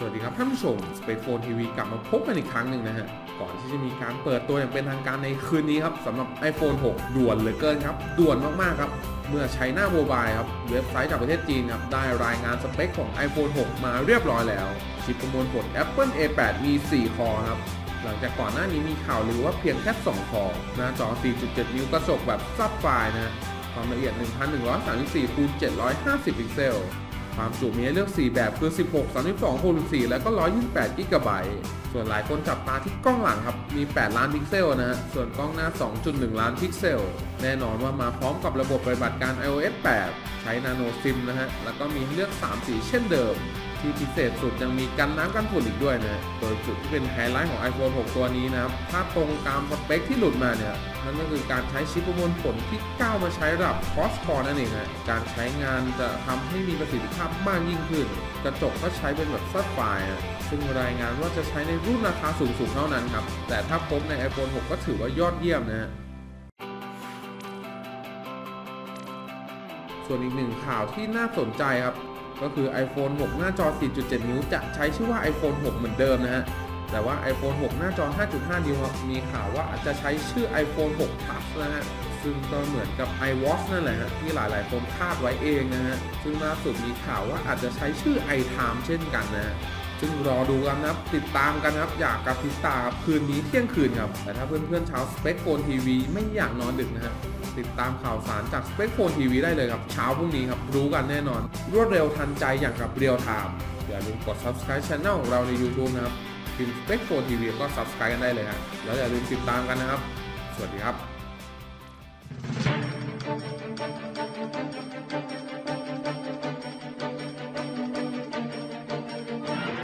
สวัสดีครับท่านผู้ชม Space Phone TV กลับมาพบกันอีกครั้งหนึ่งนะฮะ ก่อนที่จะมีการเปิดตัวอย่างเป็นทางการในคืนนี้ครับสำหรับ iPhone 6 ด่วนเหลือเกินครับ ด่วนมาก ๆ ครับ เมื่อใช้หน้าโมบายครับ เว็บไซต์จากประเทศจีนครับ ได้รายงานสเปคของ iPhone 6 มาเรียบร้อยแล้ว ชิปประมวลผล Apple A8 มี 4 คอครับ หลังจากก่อนหน้านี้มีข่าวลือว่าเพียงแค่ 2 คอ หน้าจอ 4.7 นิ้วกระจกแบบซับไฟล์นะฮะความละเอียด 1134คูณ750 พิกเซล ความจุมีให้เลือก 4 แบบคือ 16 32 64 แล้วก็ 128กิกะไบต์ส่วนหลายคนจับตาที่กล้องหลังครับ มี 8 ล้านพิกเซลนะฮะ ส่วนกล้องหน้า 2.1 ล้านพิกเซล แน่นอนว่ามาพร้อมกับระบบปฏิบัติการ iOS 8 ใช้นาโนซิมนะฮะ แล้วก็มีให้เลือก 3 สีเช่นเดิม ที่พิเศษสุดยังมีกันน้ำกันฝุ่นอีกด้วยนะโดยจุดที่เป็นไฮไลท์ของ iPhone 6 ตัวนี้นะครับ ถ้าตรงตามสเปคที่หลุดมาเนี่ยนั่นก็คือการใช้ชิปประมวลผลที่ก้าวมาใช้ระดับ cross core นั่นเองฮะการใช้งานจะทำให้มีประสิทธิภาพมากยิ่งขึ้น กระจกก็ใช้เป็นแบบซับไฟล์ซึ่งรายงานว่าจะใช้ในรุ่นราคาสูงๆเท่านั้นครับ แต่ถ้าพบใน iPhone 6 ก็ถือว่ายอดเยี่ยมนะฮะส่วนอีกหนึ่งข่าวที่น่าสนใจครับ ก็คือ iPhone 6 หน้าจอ 4.7 นิ้ว จะใช้ชื่อว่า iPhone 6 เหมือนเดิมนะฮะ แต่ว่า iPhone 6 หน้าจอ 5.5 นิ้วมีข่าวว่าอาจจะใช้ชื่อ iPhone 6 Plus นะฮะ ซึ่งก็เหมือนกับ iWatch นั่นแหละฮะ ที่หลายๆ คนคาดไว้เองนะฮะ ซึ่งล่าสุดมีข่าวว่าอาจจะใช้ชื่อ iTime เช่นกันนะฮะ ซึ่งรอดูกันนะครับ ติดตามกันครับ อยากกับพิสตาครับคืนนี้เที่ยงคืนครับ แต่ถ้าเพื่อนๆชาวสเปคโฟนทีวีไม่อยากนอนดึกนะฮะติดตามข่าวสารจากสเปคโฟนทีวีได้เลยครับ เช้าพรุ่งนี้ครับ รู้กันแน่นอน รวดเร็วทันใจอย่างกับเรียลไทม์อย่าลืมกด subscribe channel ของเราใน YouTube นะครับพิมพ์สเปคโฟนทีวีก็ subscribe กันได้เลยครับแล้วอย่าลืมติดตามกันนะครับ สวัสดีครับ